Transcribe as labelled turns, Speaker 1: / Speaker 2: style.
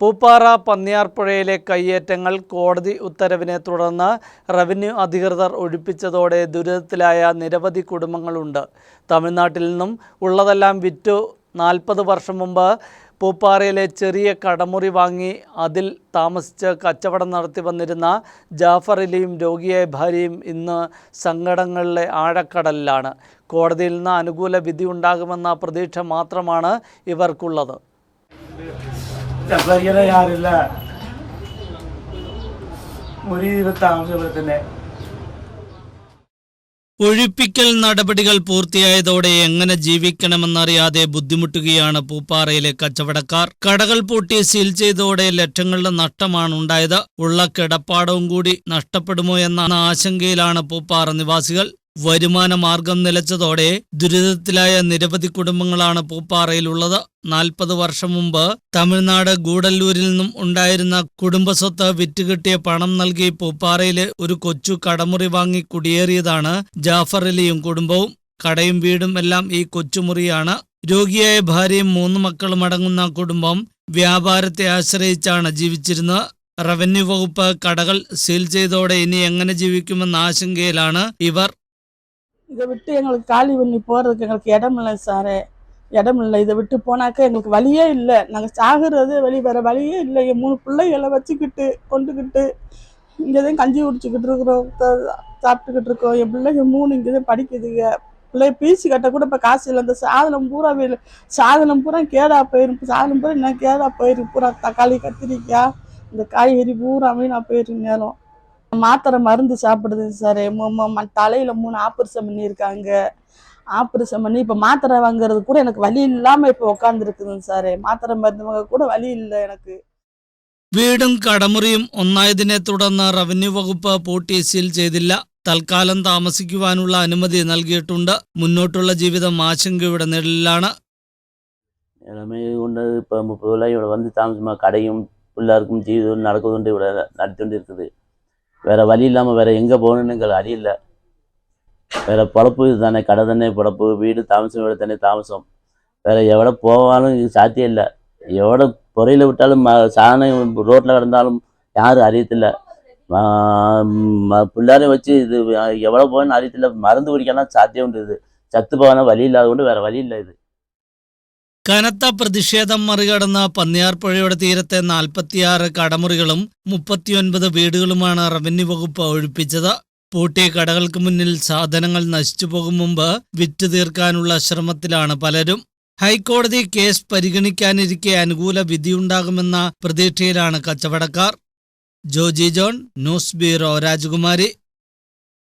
Speaker 1: പൂപ്പാറ പന്നിയാർപ്പുഴയിലെ കയ്യേറ്റങ്ങൾ കോടതി ഉത്തരവിനെ തുടർന്ന് റവന്യൂ അധികൃതർ ഒഴിപ്പിച്ചതോടെ ദുരിതത്തിലായ നിരവധി കുടുംബങ്ങളുണ്ട്. തമിഴ്നാട്ടിൽ നിന്നും ഉള്ളതെല്ലാം വിറ്റു. നാൽപ്പത് വർഷം മുമ്പ് പൂപ്പാറയിലെ ചെറിയ കടമുറി വാങ്ങി അതിൽ താമസിച്ച് കച്ചവടം നടത്തി വന്നിരുന്ന ജാഫറിലെയും രോഗിയായ ഭാര്യയും ഇന്ന് സങ്കടങ്ങളിലെ ആഴക്കടലിലാണ്. കോടതിയിൽ നിന്ന് അനുകൂല വിധി ഉണ്ടാകുമെന്ന പ്രതീക്ഷ മാത്രമാണ് ഇവർക്കുള്ളത്.
Speaker 2: സംസാരിക്കാൻ ആരില്ല മുറി തന്നെ.
Speaker 1: ഒഴിപ്പിക്കൽ നടപടികൾ പൂർത്തിയായതോടെ എങ്ങനെ ജീവിക്കണമെന്നറിയാതെ ബുദ്ധിമുട്ടുകയാണ് പൂപ്പാറയിലെ കച്ചവടക്കാർ. കടകൾ പൂട്ടി സീൽ ചെയ്തതോടെ ലക്ഷങ്ങളുടെ നഷ്ടമാണ് ഉണ്ടായത്. ഉള്ള കിടപ്പാടവും കൂടി നഷ്ടപ്പെടുമോ എന്ന ആശങ്കയിലാണ് പൂപ്പാറ നിവാസികൾ. വരുമാന മാർഗം നിലച്ചതോടെ ദുരിതത്തിലായ നിരവധി കുടുംബങ്ങളാണ് പൂപ്പാറയിലുള്ളത്. നാൽപ്പത് വർഷം മുമ്പ് തമിഴ്നാട് ഗൂഡല്ലൂരിൽ നിന്നും ഉണ്ടായിരുന്ന കുടുംബസ്വത്ത് വിറ്റുകിട്ടിയ പണം നൽകി പൂപ്പാറയിലെ ഒരു കൊച്ചു കടമുറി വാങ്ങി കുടിയേറിയതാണ് ജാഫർ അലിയും കുടുംബവും. കടയും വീടും എല്ലാം ഈ കൊച്ചുമുറിയാണ്. രോഗിയായ ഭാര്യയും മൂന്ന് മക്കളും അടങ്ങുന്ന കുടുംബം വ്യാപാരത്തെ ആശ്രയിച്ചാണ് ജീവിച്ചിരുന്നത്. റവന്യൂ വകുപ്പ് കടകൾ സീൽ ചെയ്തോടെ ഇനി എങ്ങനെ ജീവിക്കുമെന്ന ആശങ്കയിലാണ് ഇവർ.
Speaker 3: இதை விட்டு எங்களுக்கு காலி பண்ணி போகிறதுக்கு எங்களுக்கு இடம் இல்லை சாரே. இடம் இல்லை. இதை விட்டு போனாக்கா எங்களுக்கு வழியே இல்லை. நாங்கள் சாகுறது வெளி வேற வழியே இல்லை. என் மூணு பிள்ளைகளை வச்சுக்கிட்டு கொண்டுக்கிட்டு இங்கே தான் கஞ்சி குடிச்சிக்கிட்டு இருக்கிறோம். சாப்பிட்டுக்கிட்டு இருக்கோம். என் பிள்ளைங்க மூணு இங்கே தான் படிக்குதுங்க பிள்ளை பீசி கட்ட கூட இப்போ காசு இல்லை. இந்த சாதனம் பூரா சாதனம் பூரா கேடா போயிரும் சாதனம் பூரா என்ன கேடா போயிருக்கு பூரா தக்காளி கத்திரிக்காய் இந்த காய்கறி பூரா வீணா போயிருக்கு நேரம். மாத்திரை மருந்து சாப்பிடுது சார் தலையில மூணு ஆப்ரேஷன் பண்ணியிருக்காங்க ஆப்ரேஷன் பண்ணி இப்போ மாத்திரை வாங்குறது கூட எனக்கு வழி இல்லாமல் இப்போ உட்காந்துருக்குதுங்க சார் மாத்திரை மருந்து வாங்க கூட வழி இல்லை எனக்கு
Speaker 1: വീടും കടമുറിയും ഒന്നായതിനെ തുടർന്ന് റവന്യൂ വകുപ്പ് പൂട്ടി സീൽ ചെയ്തില്ല തൽക്കാലം താമസിക്കുവാനുള്ള അനുമതി നൽകിയിട്ടുണ്ട് മുന്നോട്ടുള്ള ജീവിതം ആശങ്കയുടെ നിഴലിലാണ്
Speaker 4: எல்லாமே கொண்டு இப்போ முப்பது விலை இவ்வளோ வந்து தாமசமா கடையும் பிள்ளாருக்கும் ஜீது நடக்குதுண்டு இவ்வளோ நடத்தி கொண்டு இருக்குது வேறு வழி இல்லாமல் வேறு எங்கே போகணுன்னு எங்களுக்கு அறியில்லை வேறு பழப்பு இதுதானே கடை தானே பழப்பு வீடு தாமசம் வீடு தானே தாமசம். வேறு எவ்வளோ போவாலும் சாத்தியம் இல்லை. எவ்வளோ பொறையில் விட்டாலும் ம சாணி ரோட்டில் கிடந்தாலும் யாரும் அறியத்தில்லை. பிள்ளாரையும் வச்சு இது எவ்வளோ போகணும்னு அறியத்தில்லை. மருந்து குடிக்கலாம் சாத்தியம் உண்டு இது. சத்து போகணும் வழி இல்லாத கொண்டு வேறு வழி இல்லை இது.
Speaker 1: കനത്ത പ്രതിഷേധം മറികടന്ന പന്നിയാർപ്പുഴയുടെ തീരത്തെ നാൽപ്പത്തിയാറ് കടമുറികളും മുപ്പത്തിയൊൻപത് വീടുകളുമാണ് റവന്യൂ വകുപ്പ് ഒഴിപ്പിച്ചത്. പൂട്ടിയ കടകൾക്ക് മുന്നിൽ സാധനങ്ങൾ നശിച്ചു പോകും മുമ്പ് വിറ്റു തീർക്കാനുള്ള ശ്രമത്തിലാണ് പലരും. ഹൈക്കോടതി കേസ് പരിഗണിക്കാനിരിക്കെ അനുകൂല വിധിയുണ്ടാകുമെന്ന പ്രതീക്ഷയിലാണ് കച്ചവടക്കാർ. ജോജി ജോൺ ന്യൂസ് ബ്യൂറോ രാജകുമാരി.